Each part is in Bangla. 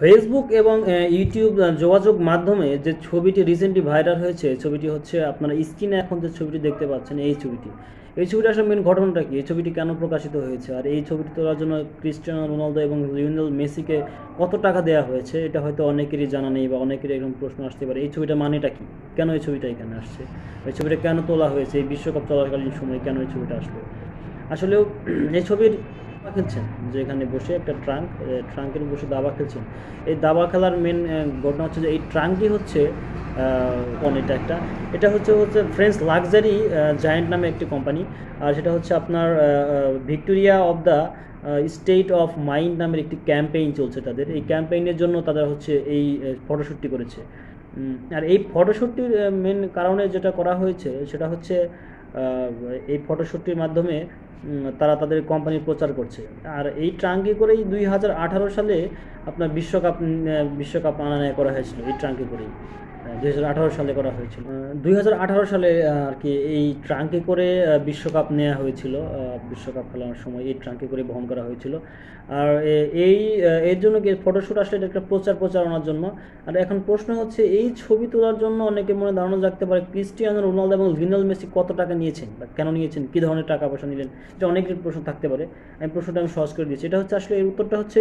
ফেসবুক এবং ইউটিউব যোগাযোগ মাধ্যমে যে ছবিটি রিসেন্টলি ভাইরাল হয়েছে, ছবিটি হচ্ছে আপনারা স্ক্রিনে এখন যে ছবিটি দেখতে পাচ্ছেন, এই ছবিটি। এই ছবিটি আসলে মেন ঘটনাটা কি? এই ছবিটি কেন প্রকাশিত হয়েছে? আর এই ছবিটি তোলার জন্য ক্রিস্টিয়ানো রোনালদো এবং লিওনেল মেসিকে কত টাকা দেওয়া হয়েছে, এটা হয়তো অনেকেরই জানা নেই বা অনেকেরই এরকম প্রশ্ন আসতে পারে। এই ছবিটা মানেটা কি? কেন এই ছবিটা এখানে আসছে? এই ছবিটা কেন তোলা হয়েছে? এই বিশ্বকাপ চলাকালীন সময় কেন এই ছবিটা আসলো? আসলেও, এই ছবির দাবা খেলছেন যে এখানে বসে একটা ট্রাঙ্ক ট্রাঙ্কের বসে দাবা খেলছেন। এই দাবা খেলার মেন ঘটনা হচ্ছে যে এই ট্রাঙ্কটি হচ্ছে কোন এটা একটা, এটা হচ্ছে হচ্ছে ফ্রেন্স লাক্সারি জায়েন্ট নামে একটি কোম্পানি আর সেটা হচ্ছে আপনার Victoria of the state of mind নামের একটি ক্যাম্পেইন চলছে তাদের। এই ক্যাম্পেইনের জন্য তারা হচ্ছে এই ফটোশ্যুটটি করেছে। আর এই ফটোশ্যুটটির মেন কারণে যেটা করা হয়েছে, সেটা হচ্ছে এই ফটোশ্যুটটির মাধ্যমে তারা তাদের কোম্পানি প্রচার করছে। আর এই ট্রাঙ্কে করেই দুই হাজার আঠারো সালে আপনার বিশ্বকাপ বিশ্বকাপ আনা নেয় করা হয়েছিল, এই ট্রাঙ্কে করেই। দুই হাজার আঠারো সালে করা হয়েছিল। দুই হাজার আঠারো সালে আর কি এই ট্রাঙ্কে করে বিশ্বকাপ নেওয়া হয়েছিল। বিশ্বকাপ খেলার সময় এই ট্রাঙ্কে করে বহন করা হয়েছিল। আর এই এর জন্য কি ফটোশ্যুট আসলে এটা একটা প্রচার প্রচারণার জন্য? আর এখন প্রশ্ন হচ্ছে, এই ছবি তোলার জন্য অনেকে মনে ধারণা রাখতে পারে ক্রিস্টিয়ানো রোনালদো এবং লিওনেল মেসি কত টাকা নিয়েছেন বা কেন নিয়েছেন, কী ধরনের টাকা পয়সা নিলেন? এটা অনেকের প্রশ্ন থাকতে পারে। আমি প্রশ্নটা আমি সহজ করে দিয়েছি। এটা হচ্ছে আসলে এর উত্তরটা হচ্ছে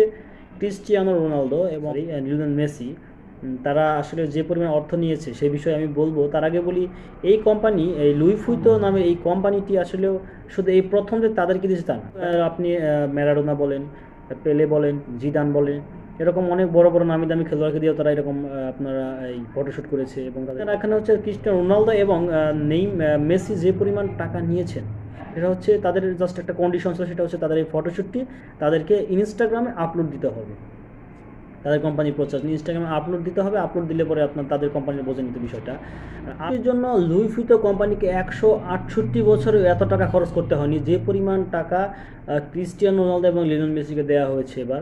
ক্রিস্টিয়ানো রোনালদো এবং লিওনেল মেসি। তারা আসলে যে পরিমাণ অর্থ নিয়েছে সেই বিষয়ে আমি বলব। তার আগে বলি এই কোম্পানি এই লুই ফুইতো নামে এই কোম্পানিটি আসলেও শুধু এই প্রথম যে তাদেরকে দিয়েছে তা না। আপনি ম্যারাডোনা বলেন পেলে বলেন জিদান বলেন এরকম অনেক বড় বড় নামি দামি খেলোয়াড়কে দিয়েও তারা এরকম আপনারা এই ফটোশ্যুট করেছে এবং তাদের এখানে হচ্ছে ক্রিস্টিয়ানো রোনালদো এবং নেই মেসি যে পরিমাণ টাকা নিয়েছেন সেটা হচ্ছে তাদের জাস্ট একটা কন্ডিশন ছিল, সেটা হচ্ছে তাদের এই ফটোশ্যুটটি তাদেরকে ইনস্টাগ্রামে আপলোড দিতে হবে। তাদের কোম্পানির প্রচার ইনস্টাগ্রামে আপলোড দিতে হবে আপলোড দিলে পরে আপনার তাদের কোম্পানির বোঝে নিতে বিষয়টা। এর জন্য লুই ফিতো কোম্পানিকে একশো আটষট্টি বছরে এত টাকা খরচ করতে হয়নি, যে পরিমাণ টাকা ক্রিস্টিয়ানো রোনালদো এবং লিওনেল মেসিকে দেওয়া হয়েছে এবার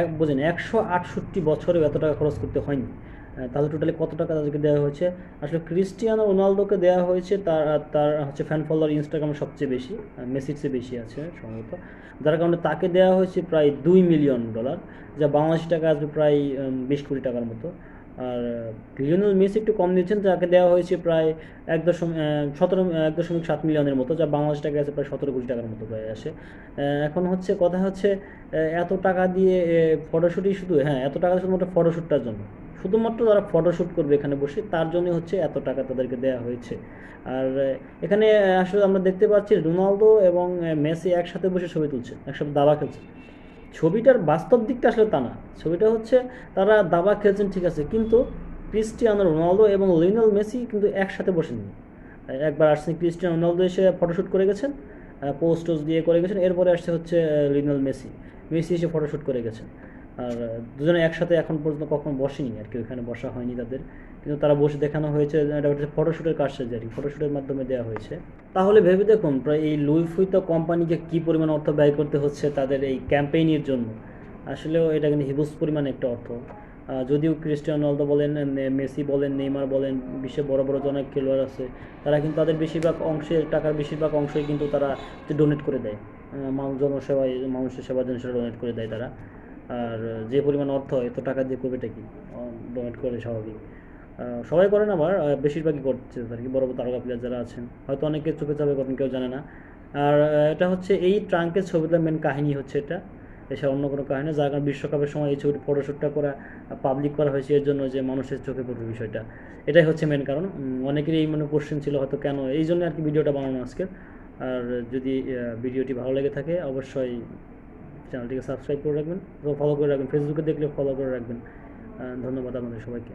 এক বোঝেন, একশো আটষট্টি বছরেও এত টাকা খরচ করতে হয়নি। তাহলে টোটালি কত টাকা তাদেরকে দেওয়া হয়েছে? আসলে ক্রিস্টিয়ানো রোনালদোকে দেওয়া হয়েছে তার তার হচ্ছে ফ্যান ফলোয়ার ইনস্টাগ্রামে সবচেয়ে বেশি মেসির চেয়ে বেশি আছে সম্ভবত। যার কারণে তাকে দেওয়া হয়েছে প্রায় দুই মিলিয়ন ডলার যা বাংলাদেশি টাকা আসবে প্রায় বিশ কোটি টাকার মতো। আর লিওনেল মেসি একটু কম দিয়েছেন যাকে দেওয়া হয়েছে প্রায় এক দশমিক সতেরো, এক দশমিক সাত মিলিয়নের মতো, যা বাংলাদেশ টাকা আছে প্রায় সতেরো কোটি টাকার মতো প্রায় আসে। এখন হচ্ছে কথা হচ্ছে এত টাকা দিয়ে ফটোশ্যুটই শুধু হ্যাঁ এত টাকা শুধুমাত্র ফটোশ্যুটটার জন্য। শুধুমাত্র যারা ফটোশ্যুট করবে এখানে বসে, তার জন্য হচ্ছে এত টাকা তাদেরকে দেওয়া হয়েছে। আর, এখানে, আসলে আমরা দেখতে পাচ্ছি রোনালদো এবং মেসি একসাথে বসে ছবি তুলছে, একসাথে দাবা খেলছে। ছবিটার বাস্তব দিকটা আসলে তা না। ছবিটা হচ্ছে তারা দাবা খেলছেন, ঠিক আছে, কিন্তু ক্রিস্টিয়ানো রোনালদো এবং লিওনেল মেসি কিন্তু একসাথে বসেননি। একবার আসছেন ক্রিস্টিয়ানো রোনালদো এসে ফটোশ্যুট করে গেছেন পোস্ট দিয়ে করে গেছেন, এরপরে আসছে হচ্ছে লিওনেল মেসি। মেসি এসে ফটোশ্যুট করে গেছেন। আর দুজনে একসাথে এখন পর্যন্ত কখনো বসেনি, আর কি ওখানে বসা হয়নি তাদের। কিন্তু তারা বসে দেখানো হয়েছে, এটা হচ্ছে ফটোশ্যুটের কাজসাজি আর কি ফটোশ্যুটের মাধ্যমে দেওয়া হয়েছে। তাহলে ভেবে দেখুন, প্রায় এই লুই ফুইতো কোম্পানিকে কী পরিমাণ অর্থ ব্যয় করতে হচ্ছে তাদের এই ক্যাম্পেইনের জন্য। আসলেও এটা কিন্তু হিবুস পরিমাণ একটা অর্থ। যদিও ক্রিস্টিয়ানো রোনালদো বলেন মেসি বলেন, নেইমার বলেন বিশ্বে বড় বড় অনেক খেলোয়াড় আছে, তারা কিন্তু তাদের বেশিরভাগ অংশের, টাকার বেশিরভাগ অংশই কিন্তু তারা ডোনেট করে দেয়। মানুষ জনসেবায়, মানুষের সেবার জন্য সেটা ডোনেট করে দেয় তারা। আর যে পরিমাণ অর্থ, এত টাকা দিয়ে করবেটা কি? ডোনেট করে স্বাভাবিক। সবাই করেন আবার বেশিরভাগই করছে আর কি, বড় বড় তারকা প্লেয়ার যারা আছেন। হয়তো অনেকে চোখে চাপে করেন কেউ জানে না। আর এটা হচ্ছে এই ট্রাঙ্কের ছবিটার মেন কাহিনী হচ্ছে এটা। এছাড়া অন্য কোনো কাহিনী, যার কারণে বিশ্বকাপের সময় এই ছবিটি ফটোশ্যুটটা করা পাবলিক করা হয়েছে, এর জন্য যে মানুষের চোখে পড়বে বিষয়টা। এটাই হচ্ছে মেন কারণ। অনেকেরই এই মনে কোশ্চেন ছিল হয়তো কেন, এই জন্য আর কি ভিডিওটা বানানো আজকে। আর যদি ভিডিওটি ভালো লেগে থাকে, অবশ্যই চ্যানেলটিকে সাবস্ক্রাইব করে রাখবেন এবং ফলো করে রাখবেন। ফেসবুকে দেখলে ফলো করে রাখবেন। ধন্যবাদ আপনাদের সবাইকে।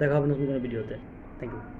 দেখা হবে নতুন কোনো ভিডিওতে। Thank you